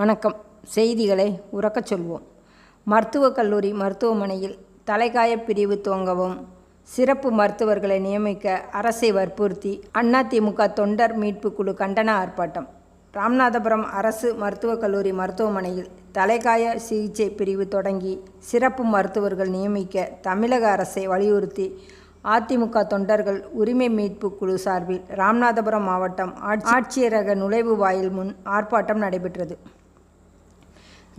வணக்கம். செய்திகளை உறக்கச் சொல்வோம். மருத்துவக் கல்லூரி மருத்துவமனையில் தலைகாயப் பிரிவு துவங்கவும். சிறப்பு மருத்துவர்களை நியமிக்க அரசை வற்புறுத்தி அதிமுக தொண்டர் மீட்பு குழு கண்டன ஆர்ப்பாட்டம். ராமநாதபுரம் அரசு மருத்துவக் கல்லூரி மருத்துவமனையில் தலைகாய சிகிச்சை பிரிவு தொடங்கி சிறப்பு மருத்துவர்கள் நியமிக்க தமிழக அரசை வலியுறுத்தி அதிமுக தொண்டர்கள் உரிமை மீட்பு குழு சார்பில் ராமநாதபுரம் மாவட்டம் ஆட்சியரக நுழைவு வாயில் முன் ஆர்ப்பாட்டம் நடைபெற்றது.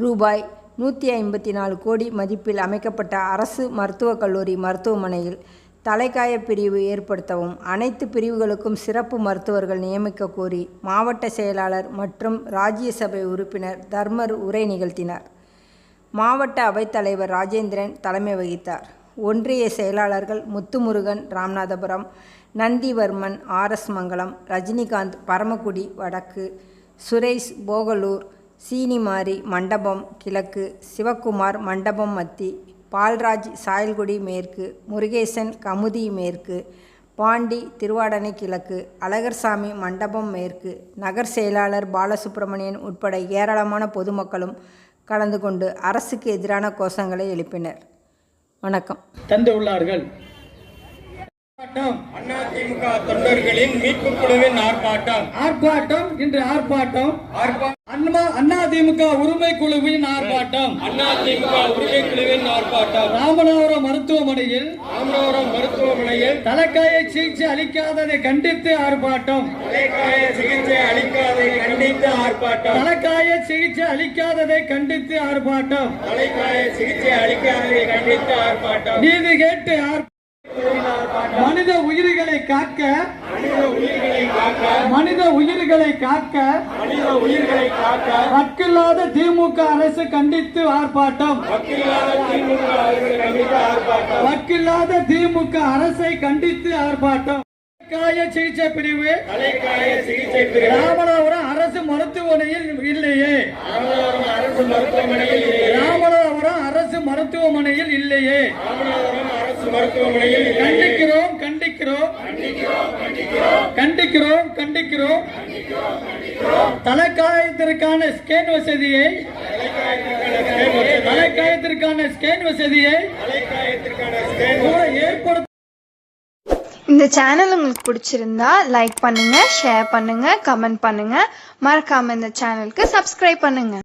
ரூபாய் நூற்றி ஐம்பத்தி நாலு கோடி மதிப்பில் அமைக்கப்பட்ட அரசு மருத்துவக் கல்லூரி மருத்துவமனையில் தலைக்காய பிரிவு ஏற்படுத்தவும் அனைத்து பிரிவுகளுக்கும் சிறப்பு மருத்துவர்கள் நியமிக்க கோரி மாவட்ட செயலாளர் மற்றும் ராஜ்யசபை உறுப்பினர் தர்மர் உரை நிகழ்த்தினார். மாவட்ட அவைத்தலைவர் ராஜேந்திரன் தலைமை வகித்தார். ஒன்றிய செயலாளர்கள் முத்துமுருகன் ராமநாதபுரம் நந்திவர்மன் ஆர்எஸ் மங்கலம் ரஜினிகாந்த் பரமக்குடி வடக்கு சுரேஷ் போகலூர் சீனிமாரி மண்டபம் கிழக்கு சிவக்குமார் மண்டபம் மத்தி பால்ராஜ் சாயல்குடி மேற்கு முருகேசன் கமுதி மேற்கு பாண்டி திருவாடனை கிழக்கு அழகர்சாமி மண்டபம் மேற்கு நகர் செயலாளர் பாலசுப்பிரமணியன் உட்பட ஏராளமான பொதுமக்களும் கலந்து கொண்டு அரசுக்கு எதிரான கோஷங்களை எழுப்பினர். வணக்கம். தந்துள்ளார்கள் உள்ளார்கள். அதிமுக தொண்டர்களின் மீட்பு குழுவின் ஆர்ப்பாட்டம். ஆர்ப்பாட்டம் இன்று ஆர்ப்பாட்டம். அண்ணா அண்ணா திமுக உரிமை குழுவின் ஆர்ப்பாட்டம். அதிமுக உரிமை குழுவின் ஆர்ப்பாட்டம். ராமநாதபுரம் மருத்துவமனையில் ராமநாதபுரம் மருத்துவமனையில் தலைக்காய சிகிச்சை அளிக்காததை கண்டித்து ஆர்ப்பாட்டம். தலைக்காய சிகிச்சை அளிக்காதை கண்டித்து ஆர்ப்பாட்டம். தலைக்காய சிகிச்சை அளிக்காததை கண்டித்து ஆர்ப்பாட்டம். தலைக்காய சிகிச்சை அளிக்காததை கண்டித்து ஆர்ப்பாட்டம். நீதி கேட்டு மனித உயிர்களை காக்க மனித உயிர்களை காக்க மனித உயிர்களை காக்க வக்கில்லாத திமுக அரசு கண்டித்து ஆர்ப்பாட்டம். வக்கில்லாத திமுக அரசை கண்டித்து ஆர்ப்பாட்டம். காய சிகிச்சை பிரிவு ராமநாதபுரம் அரசு மருத்துவமனையில் இல்லையே. ராமநாதபுரம் அரசு மருத்துவமனையில் இல்லையே. கண்டிக்கிறோம் கண்டிக்கிறோம் கண்டிக்கிறோம். தலைக்காயத்திற்கான ஸ்கேன் வசதியை தலைக்காயத்திற்கான ஸ்கேன் வசதியை ஏற்படுத்த இந்த சேனல் உங்களுக்கு பிடிச்சிருந்தா லைக் பண்ணுங்க ஷேர் பண்ணுங்க கமெண்ட் பண்ணுங்க. மறக்காம இந்த சேனலுக்கு சப்ஸ்கிரைப் பண்ணுங்க.